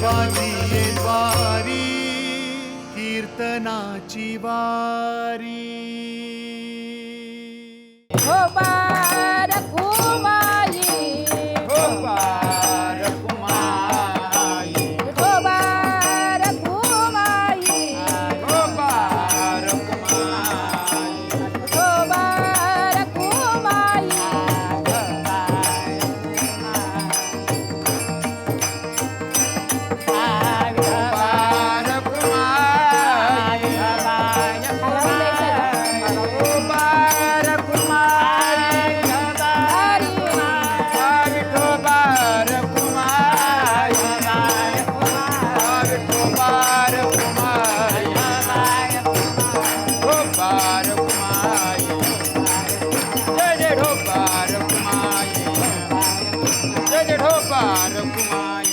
देवाची वारी कीर्तनाची वारी। हो बा जय कुमाई। जय कुमाई।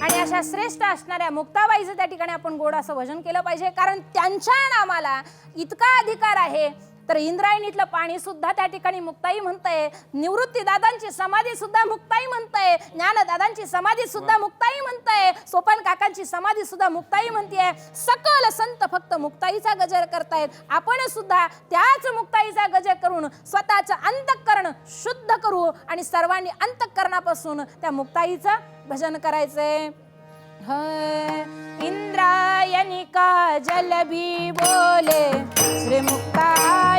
आणि अशा श्रेष्ठ असणाऱ्या मुक्ताबाईचं त्या ठिकाणी आपण गोड असं भजन केलं पाहिजे कारण त्यांच्या नामाला इतका अधिकार आहे. तर इंद्रायणीतलं पाणी सुद्धा त्या ठिकाणी मुक्ताई म्हणतंय. निवृत्ती दादांची समाधी सुद्धा मुक्ताई म्हणतंय. ज्ञान दादांची समाधी सुद्धा मुक्ताई म्हणतंय. सोपन काकांची समाधी सुद्धा मुक्ताई म्हणतीये. सकल संत फक्त मुक्ताईचा गजर करतायत. आपण सुद्धा त्याच मुक्ताईचा गजर करून स्वतःचं अंतःकरण शुद्ध करू आणि सर्वांनी अंतःकरणापासून त्या मुक्ताईचं भजन करायचंय. इंद्रायणी जल भी बोले श्री मुक्ताई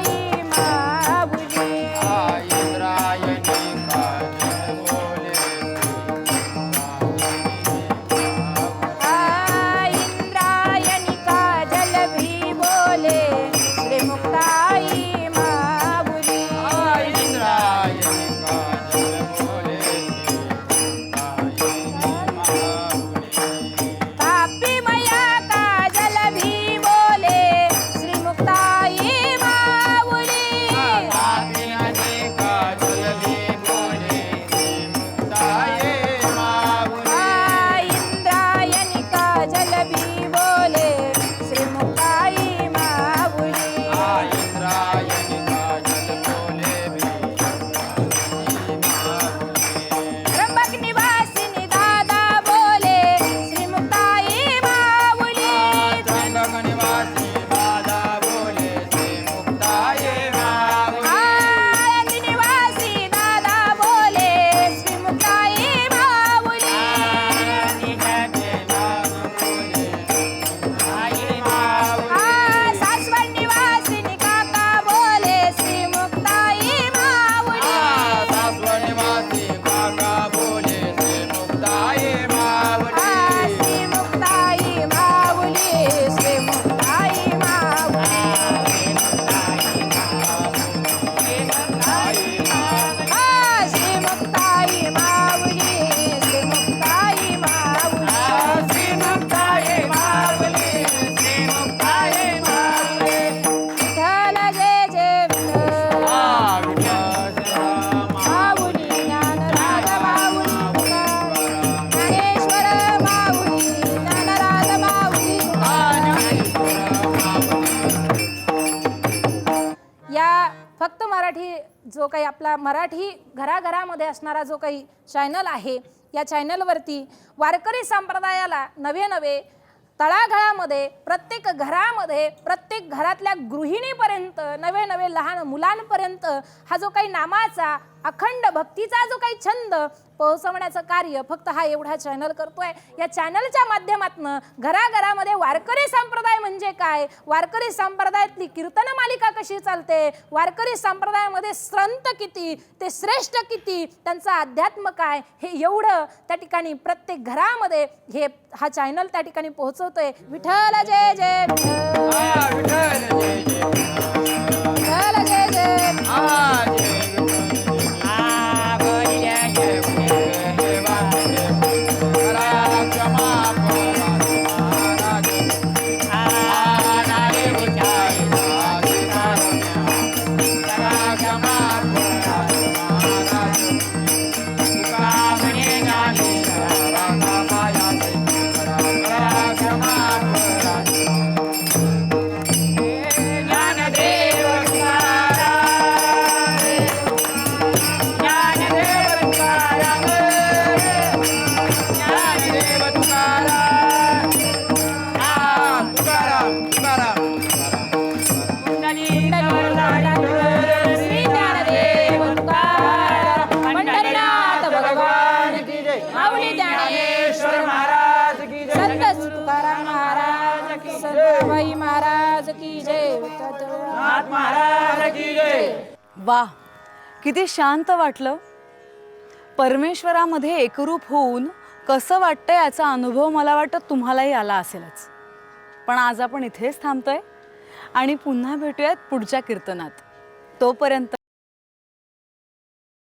जो काही आपला मराठी घराघरामध्ये असणारा जो काही चॅनल आहे या चॅनलवरती वारकरी संप्रदायाला नवे नवे तळागाळामध्ये प्रत्येक घरामध्ये प्रत्येक घरातल्या गृहिणीपर्यंत नवे नवे लहान मुलांपर्यंत हा जो काही नामाचा अखंड भक्तीचा जो काही छंद पोहोचवण्याचं कार्य फक्त हा एवढा चॅनल करतोय. या चॅनलच्या माध्यमातून घराघरामध्ये वारकरी संप्रदाय म्हणजे काय? वारकरी संप्रदायातली कीर्तन मालिका कशी चालते? वारकरी संप्रदायामध्ये संत किती? ते श्रेष्ठ किती? त्यांचा अध्यात्म काय? हे एवढं त्या ठिकाणी प्रत्येक घरामध्ये हे हा चॅनल त्या ठिकाणी पोहोचवतोय. विठ्ठल जय जय विठ्ठल. जय जय विठ्ठलबाई महाराज की जय. वा किती शांत वाटलं. परमेश्वरामध्ये एकरूप होऊन कसं वाटतं याचा अनुभव मला वाटतं तुम्हालाही आला असेलच. पण आज आपण इथेच थांबतोय आणि पुन्हा भेटूयात पुढच्या कीर्तनात. तोपर्यंत